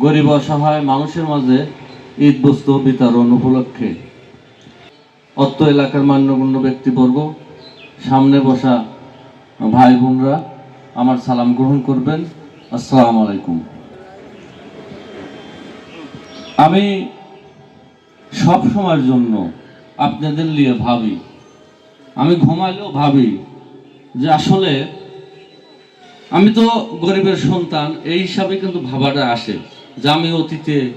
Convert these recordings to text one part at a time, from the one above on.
গরিব অসহায় মানুষের মাঝে ঈদ বস্তু বিতরণ উপলক্ষে। অত্র এলাকার মান্যগণ্য ব্যক্তিবর্গ, সামনে বসা ভাই বোনরা আমার সালাম গ্রহণ করবেন। আসসালামু আলাইকুম। আমি সব সময়ের জন্য আপনাদের নিয়ে ভাবি। আমি ঘুমাইলেও ভাবি যে আসলে আমি তো গরিবের সন্তান, এই হিসাবে কিন্তু ভাবাটা আসে। যে আমি অতীতে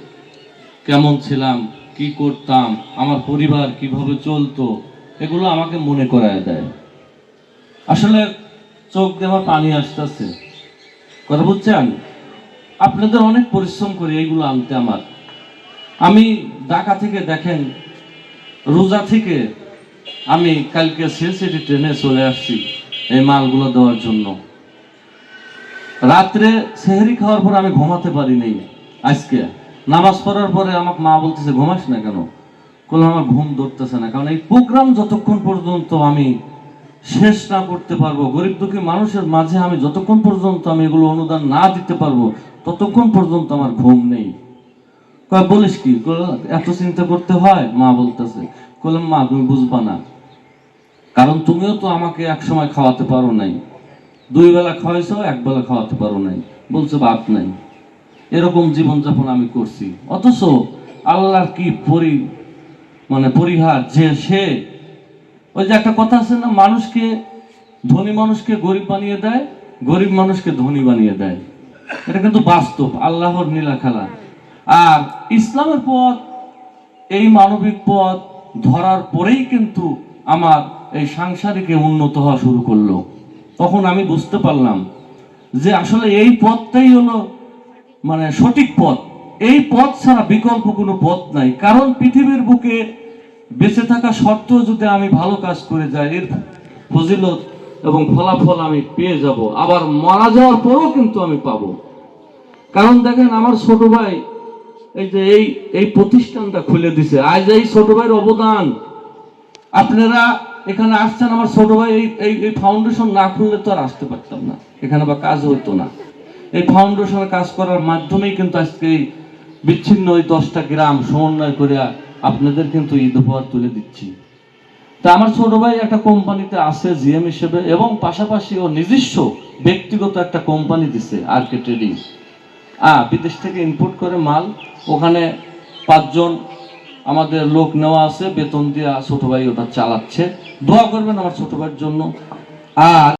কেমন ছিলাম, কি করতাম, আমার পরিবার কীভাবে চলতো, এগুলো আমাকে মনে করায় দেয়। আসলে চোখ আমার পানি আসতেছে। কথা বুঝছেন? আপনাদের অনেক পরিশ্রম করি এইগুলো আনতে আমার। আমি ঢাকা থেকে দেখেন, রোজা থেকে আমি কালকে সিলসিটি ট্রেনে চলে আসছি এই মালগুলো দেওয়ার জন্য। রাত্রে সেহরি খাওয়ার পর আমি ঘুমাতে পারি নাই। আজকে নামাজ পড়ার পরে আমাকে মা বলতেছে, ঘুমাস না কেন? বললাম আমার ঘুম ধরতেছে না। কারণ এই প্রোগ্রাম যতক্ষণ পর্যন্ত আমি শেষ না করতে পারব, গরিব দুঃখী মানুষের মাঝে আমি যতক্ষণ পর্যন্ত আমি এগুলো অনুদান না দিতে পারব, ততক্ষণ পর্যন্ত আমার ঘুম নেই। কয়, বলিস কি? এত চিন্তা করতে হয়? মা বলতেছে। বললাম মা, তুমি বুঝবা না। কারণ তুমিও তো আমাকে এক সময় খাওয়াতে পারো নাই। দুই বেলা খাওয়াইছো, এক বেলা খাওয়াতে পারো নাই। বলছো, বাপ নাই। এরকম জীবনযাপন আমি করছি। অথচ আল্লাহর কি পরি মানে পরিহার যে সে, ওই যে একটা কথা আছে না, মানুষকে, ধনী মানুষকে গরিব বানিয়ে দেয়, গরিব মানুষকে ধনী বানিয়ে দেয়। এটা কিন্তু বাস্তব, আল্লাহর নীলা খেলা। আর ইসলামের পথ, এই মানবিক পথ ধরার পরেই কিন্তু আমার এই সাংসারিকে উন্নত হওয়া শুরু করল। তখন আমি বুঝতে পারলাম যে আসলে এই পথটাই হলো মানে সঠিক পথ। এই পথ ছাড়া বিকল্প কোনো পথ নাই। কারণ পৃথিবীর বুকে বেঁচে থাকা সত্ত্বেও যদি আমি ভালো কাজ করে যাই, এর ফজিলত এবং ফলাফল আমি পেয়ে যাব। আবার মারা যাওয়ার পরও কিন্তু আমি পাব। কারণ দেখেন, আমার ছোট ভাই এই যে এই এই প্রতিষ্ঠানটা খুলে দিছে। আজ এই ছোট ভাইয়ের অবদান। আপনারা এখানে আসছেন, আমার ছোট ভাই এই এই এই ফাউন্ডেশন না খুললে তো আর আসতে পারতাম না। এখানে বা কাজ হতো না। এই ফাউন্ডেশনে কাজ করার মাধ্যমেই কিন্তু আজকে এই বিচ্ছিন্ন ওই দশটা গ্রাম সমন্বয় করে আপনাদের কিন্তু ঈদ উপহার তুলে দিচ্ছি। তা আমার ছোট ভাই একটা কোম্পানিতে আছে, জিএম হিসেবে, এবং পাশাপাশি ও নিজস্ব ব্যক্তিগত একটা কোম্পানি দিছে, আরকে ট্রেডিং। আহ বিদেশ থেকে ইম্পোর্ট করে মাল, ওখানে পাঁচজন আমাদের লোক নেওয়া আছে, বেতন দিয়ে ছোট ভাই ওটা চালাচ্ছে। দোয়া করবেন আমার ছোট ভাইয়ের জন্য। আর